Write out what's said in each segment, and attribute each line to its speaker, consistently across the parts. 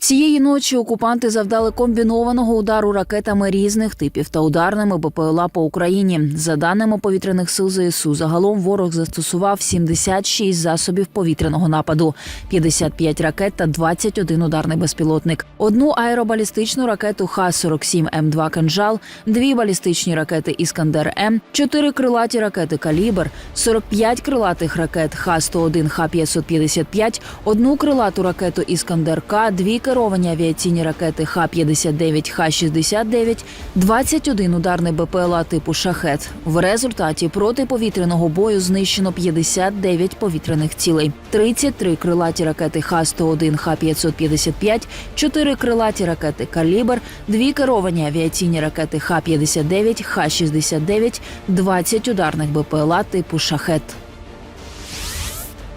Speaker 1: Цієї ночі окупанти завдали комбінованого удару ракетами різних типів та ударними БПЛА по Україні. За даними повітряних сил ЗСУ, загалом ворог застосував 76 засобів повітряного нападу, 55 ракет та 21 ударний безпілотник, одну аеробалістичну ракету Х-47 М2 «Кинжал», дві балістичні ракети Іскандер М, чотири крилаті ракети Калібр, 45 крилатих ракет Х-101, Х-555, одну крилату ракету Іскандер К, дві керовані авіаційні ракети Х-59, Х-69, 21 ударний БПЛА типу «Шахет». В результаті протиповітряного бою знищено 59 повітряних цілей, 33 крилаті ракети Х-101, Х-555, 4 крилаті ракети «Калібр», дві керовані авіаційні ракети Х-59, Х-69, 20 ударних БПЛА типу «Шахет».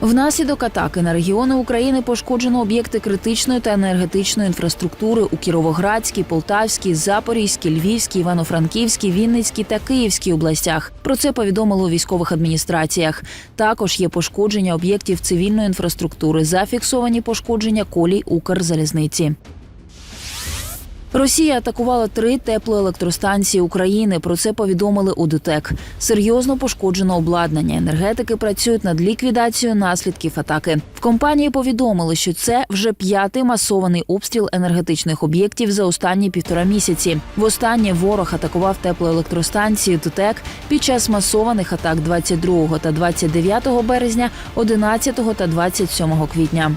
Speaker 1: Внаслідок атаки на регіони України пошкоджено об'єкти критичної та енергетичної інфраструктури у Кіровоградській, Полтавській, Запорізькій, Львівській, Івано-Франківській, Вінницькій та Київській областях. Про це повідомили у військових адміністраціях. Також є пошкодження об'єктів цивільної інфраструктури, зафіксовані пошкодження колій Укрзалізниці. Росія атакувала три теплоелектростанції України. Про це повідомили у ДТЕК. Серйозно пошкоджено обладнання. Енергетики працюють над ліквідацією наслідків атаки. В компанії повідомили, що це вже п'ятий масований обстріл енергетичних об'єктів за останні півтора місяці. Востаннє ворог атакував теплоелектростанції ДТЕК під час масованих атак 22 та 29 березня, 11 та 27 квітня.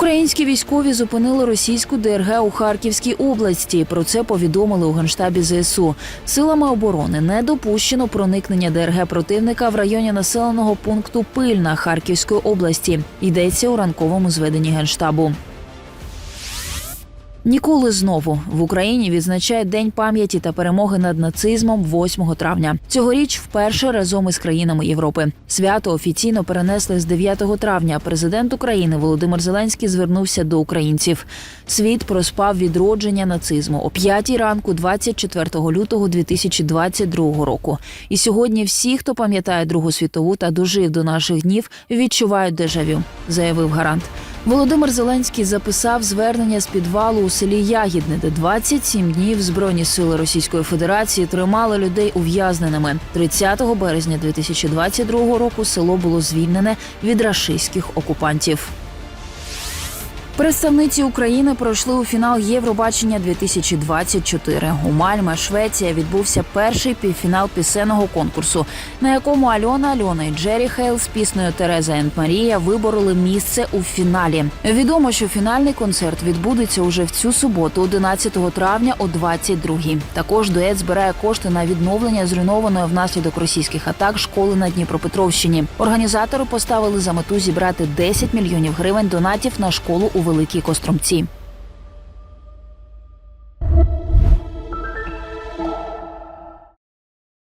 Speaker 1: Українські військові зупинили російську ДРГ у Харківській області. Про це повідомили у генштабі ЗСУ. Силами оборони не допущено проникнення ДРГ противника в районі населеного пункту Пильна Харківської області. Йдеться у ранковому зведенні генштабу. Ніколи знову в Україні відзначають День пам'яті та перемоги над нацизмом 8 травня. Цьогоріч вперше разом із країнами Європи. Свято офіційно перенесли з 9 травня. Президент України Володимир Зеленський звернувся до українців. Світ проспав відродження нацизму о 5 ранку, 24 лютого 2022 року. І сьогодні всі, хто пам'ятає Другу світову та дожив до наших днів, відчувають дежавю, заявив гарант. Володимир Зеленський записав звернення з підвалу у селі Ягідне, де 27 днів збройні сили Російської Федерації тримали людей ув'язненими. 30 березня 2022 року село було звільнене від рашистських окупантів. Представниці України пройшли у фінал Євробачення 2024. У Мальме, Швеція, відбувся перший півфінал пісенного конкурсу, на якому Альона Альона і Джері Хейл з піснею Тереза енд Марія вибороли місце у фіналі. Відомо, що фінальний концерт відбудеться уже в цю суботу, 11 травня о 22-й. Також дует збирає кошти на відновлення зруйнованої внаслідок російських атак школи на Дніпропетровщині. Організатори поставили за мету зібрати 10 мільйонів гривень донатів на школу у Великій Костромці.